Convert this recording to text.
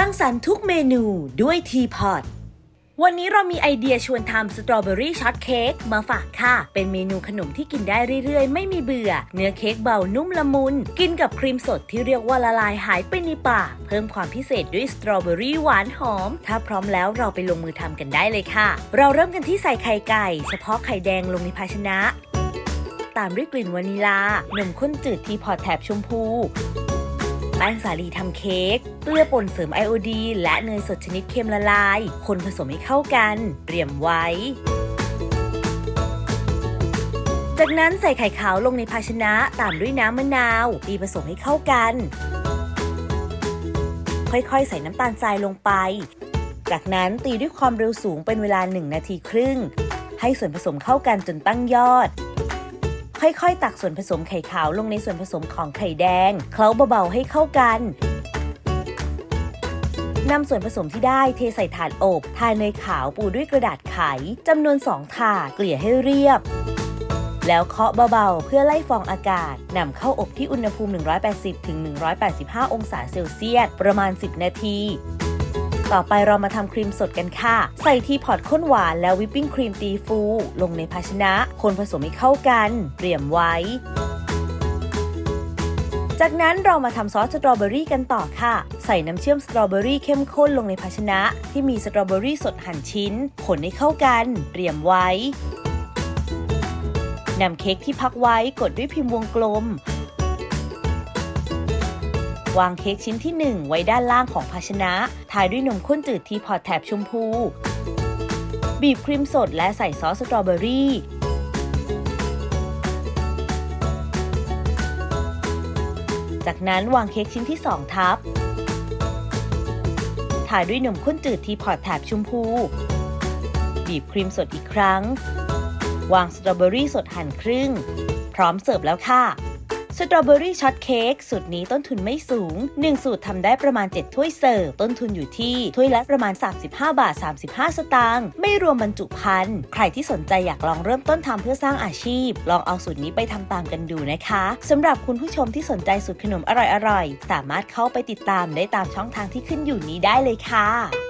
สร้างสรรค์ทุกเมนูด้วยทีพอตวันนี้เรามีไอเดียชวนทำสตรอเบอรี่ช็อตเค้กมาฝากค่ะ เป็นเมนูขนมที่กินได้เรื่อยๆ ไม่มีเบื่อ เนื้อเค้กเบานุ่มละมุน กินกับครีมสดที่เรียกว่าละลายหายไปในปาก เพิ่มความพิเศษด้วยสตรอเบอรี่หวานหอม ถ้าพร้อมแล้วเราไปลงมือทำกันได้เลยค่ะ เราเริ่มกันที่ใส่ไข่ไก่ เฉพาะไข่แดงลงในภาชนะ ตามด้วยกลิ่นวานิลา นมข้นจืดที่พอตแถบชมพู แป้งสาลีทำเค้ก เกลือป่นเสริมไอโอดีนและเนยสดชนิดเค็มละลาย คนผสมให้เข้ากัน เตรียมไว้ จากนั้นใส่ไข่ขาวลงในภาชนะตามด้วยน้ำมะนาวตีผสมให้เข้ากัน ค่อยๆ ใส่น้ำตาลทรายลงไป จากนั้นตีด้วยความเร็วสูงเป็นเวลา 1 นาทีครึ่ง ให้ส่วนผสมเข้ากันจนตั้งยอด ค่อยๆ ตักส่วนผสมไข่ขาวลงในส่วนผสมของไข่แดง เคล้าเบาๆให้เข้ากันนำส่วนผสมที่ได้เทใส่ถาดอบทาเนยขาวปูด้วยกระดาษไขจำนวน 2 ถาดเกลี่ยให้เรียบ แล้วเคาะเบาๆ เพื่อไล่ฟองอากาศนำเข้าอบที่อุณหภูมิ 180-185 องศาเซลเซียส ประมาณ 10 นาที ต่อไปเรามาทำครีมสดกันค่ะ ใส่ทีพอตข้นหวานแล้ววิปปิ้งครีมตีฟู ลงในภาชนะ คนผสมให้เข้ากัน เตรียมไว้ จากนั้นเรามาทำซอสสตรอเบอรี่กันต่อค่ะ ใส่น้ำเชื่อมสตรอเบอรี่เข้มข้นลงในภาชนะ ที่มีสตรอเบอรี่สดหั่นชิ้น คนให้เข้ากัน เตรียมไว้นำเค้กที่พักไว้กดด้วยพิมพ์วงกลม วางเค้กชิ้นที่ 1 ไว้ด้านล่างของภาชนะ ทายด้วยนมข้นจืดทีพอตแถบชมพู บีบครีมสดและใส่ซอสสตรอเบอรี่จากนั้นวางเค้กชิ้นที่ 2 ทับทาด้วยนมข้นจืดทีพอตแถบชมพู บีบครีมสดอีกครั้ง วางสตรอเบอรี่สดหั่นครึ่ง พร้อมเสิร์ฟแล้วค่ะ สตรอเบอรี่ช็อตเค้กสูตรนี้ต้นทุนไม่สูง 1 สูตรทำได้ประมาณ 7 ถ้วยเสิร์ฟ ต้นทุนอยู่ที่ถ้วยละประมาณ 35 บาท 35 สตางค์ไม่รวมบรรจุภัณฑ์ใครที่สนใจอยากลองเริ่มต้นทำเพื่อสร้างอาชีพ ลองเอาสูตรนี้ไปทำตามกันดูนะคะสำหรับคุณผู้ชมที่สนใจสูตรขนมอร่อยๆสามารถเข้าไปติดตามได้ตามช่องทางที่ขึ้นอยู่นี้ได้เลยค่ะ